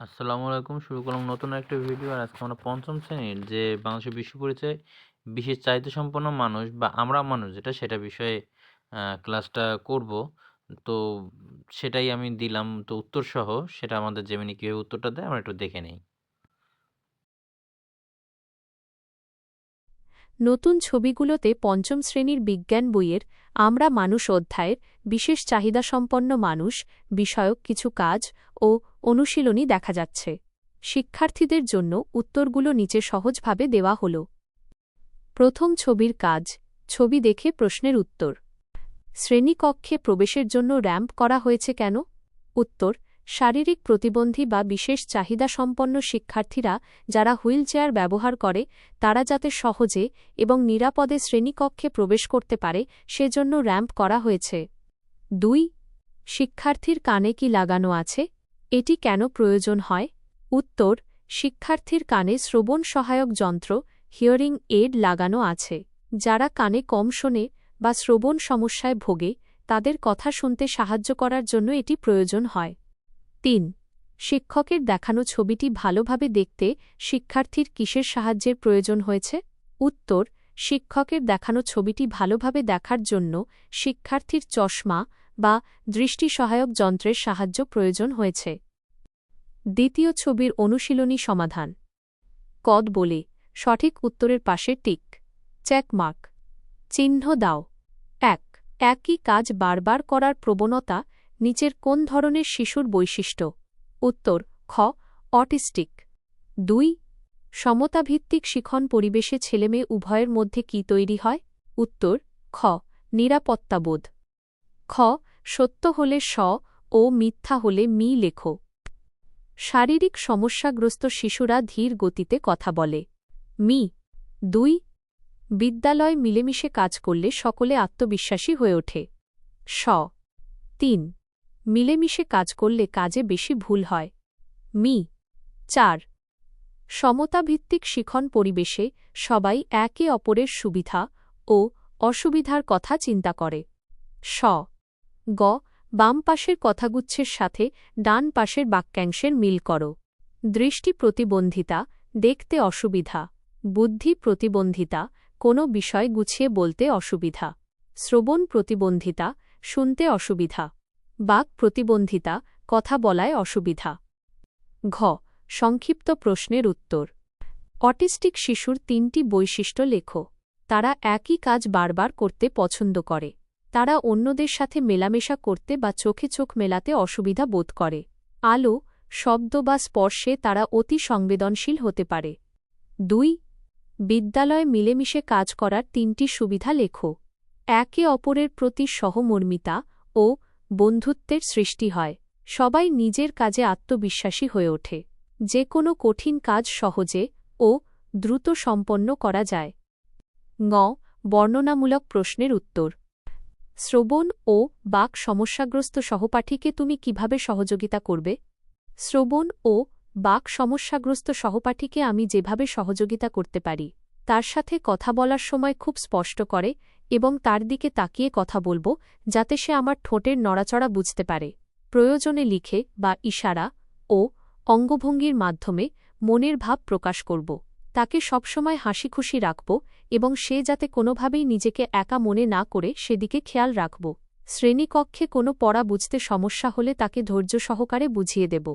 আসসালামু আলাইকুম। শুরু করলাম নতুন একটা ভিডিও আর আজকে আমরা পঞ্চম শ্রেণির যে বাংলাদেশের বিশ্ব পরিচয় বিশেষ চাহিদা সম্পন্ন মানুষ বা আমরা মানুষ যেটা, সেটা বিষয়ে ক্লাসটা করব। তো সেটাই আমি দিলাম, তো উত্তর সহ সেটা আমাদের জেমিনি কীভাবে উত্তরটা দেয় আমরা একটু দেখে নেই। নতুন ছবিগুলোতে পঞ্চম শ্রেণির বিজ্ঞান বইয়ের আমরা মানুষ অধ্যায়ের বিশেষ চাহিদাসম্পন্ন মানুষ, বিষয়ক কিছু কাজ ও অনুশীলনী দেখা যাচ্ছে। শিক্ষার্থীদের জন্য উত্তরগুলো নিচে সহজভাবে দেওয়া হল। প্রথম ছবির কাজ, ছবি দেখে প্রশ্নের উত্তর। শ্রেণীকক্ষে প্রবেশের জন্য র্যাম্প করা হয়েছে কেন? উত্তর শারীরিক প্রতিবন্ধী বা বিশেষ চাহিদাসম্পন্ন শিক্ষার্থীরা যারা হুইলচেয়ার ব্যবহার করে, তারা যাতে সহজে এবং নিরাপদে শ্রেণীকক্ষে প্রবেশ করতে পারে, সেজন্য র্যাম্প করা হয়েছে। দুই, শিক্ষার্থীর কানে কি লাগানো আছে? এটি কেন প্রয়োজন হয়? উত্তর, শিক্ষার্থীর কানে শ্রবণ সহায়ক যন্ত্র, হিয়ারিং এড লাগানো আছে। যারা কানে কম শোনে বা শ্রবণ সমস্যায় ভোগে, তাদের কথা শুনতে সাহায্য করার জন্য এটি প্রয়োজন হয়। তিন, শিক্ষকের দেখানো ছবিটি ভালোভাবে দেখতে শিক্ষার্থীর কিসের সাহায্যের প্রয়োজন হয়েছে? উত্তর, শিক্ষকের দেখানো ছবিটি ভালোভাবে দেখার জন্য শিক্ষার্থীর চশমা বা দৃষ্টি সহায়ক যন্ত্রের সাহায্য প্রয়োজন হয়েছে। দ্বিতীয় ছবির অনুশীলনী সমাধান। কদ বলে, সঠিক উত্তরের পাশে টিক চেকমার্ক চিহ্ন দাও। এক, একই কাজ বারবার করার প্রবণতা নিচের কোন ধরনের শিশুর বৈশিষ্ট্য? উত্তর, খ, অটিস্টিক। দুই, সমতাভিত্তিক শিখন পরিবেশে ছেলেমেয়ে উভয়ের মধ্যে কি তৈরি হয়? উত্তর, খ, নিরাপত্তাবোধ। খ, সত্য হলে স ও মিথ্যা হলে মি লেখো। শারীরিক সমস্যাগ্রস্ত শিশুরা ধীর গতিতে কথা বলে। মি, দুই, বিদ্যালয় মিলেমিশে কাজ করলে সকলে আত্মবিশ্বাসী হয়ে ওঠে। স, তিন মিলেমিশে কাজ করলে কাজে বেশি ভুল হয়। মি, চার। সমতাভিত্তিক শিখন পরিবেশে সবাই একে অপরের সুবিধা ও অসুবিধার কথা চিন্তা করে। স, গ, বাম পাশের কথাগুচ্ছের সাথে ডান পাশের বাক্যাংশের মিল করো। দৃষ্টি প্রতিবন্ধিতা, দেখতে অসুবিধা। বুদ্ধি প্রতিবন্ধিতা, কোনো বিষয় গুছিয়ে বলতে অসুবিধা। শ্রবণ প্রতিবন্ধিতা, শুনতে অসুবিধা। বাক প্রতিবন্ধিতা, কথা বলায় অসুবিধা। ঘ, সংক্ষিপ্ত প্রশ্নের উত্তর। অটিস্টিক শিশুর তিনটি বৈশিষ্ট্য লেখো। তারা একই কাজ বারবার করতে পছন্দ করে। তারা অন্যদের সাথে মেলামেশা করতে বা চোখে চোখ মেলাতে অসুবিধা বোধ করে। আলো, শব্দ বা স্পর্শে তারা অতি সংবেদনশীল হতে পারে। দুই, বিদ্যালয়ে মিলেমিশে কাজ করার তিনটি সুবিধা লেখো। একে অপরের প্রতি সহমর্মিতা ও বন্ধুত্বের সৃষ্টি হয়। সবাই নিজের কাজে আত্মবিশ্বাসী হয়ে ওঠে। যে কোনো কঠিন কাজ সহজে ও দ্রুত সম্পন্ন করা যায়। ঙ বর্ণনামূলক প্রশ্নের উত্তর। শ্রবণ ও বাক সমস্যাগ্রস্ত সহপাঠীকে তুমি কীভাবে সহযোগিতা করবে? শ্রবণ ও বাক সমস্যাগ্রস্ত সহপাঠীকে আমি যেভাবে সহযোগিতা করতে পারি, তার সাথে কথা বলার সময় খুব স্পষ্ট করে এবং তার দিকে তাকিয়ে কথা বলব, যাতে সে আমার ঠোঁটের নড়াচড়া বুঝতে পারে। প্রয়োজনে লিখে বা ইশারা ও অঙ্গভঙ্গির মাধ্যমে মনের ভাব প্রকাশ করব। তাকে সবসময় হাসি খুশি রাখব এবং সে যাতে কোনোভাবেই নিজেকে একা মনে না করে সেদিকে খেয়াল রাখব। শ্রেণীকক্ষে কোনো পড়া বুঝতে সমস্যা হলে তাকে ধৈর্য সহকারে বুঝিয়ে দেব।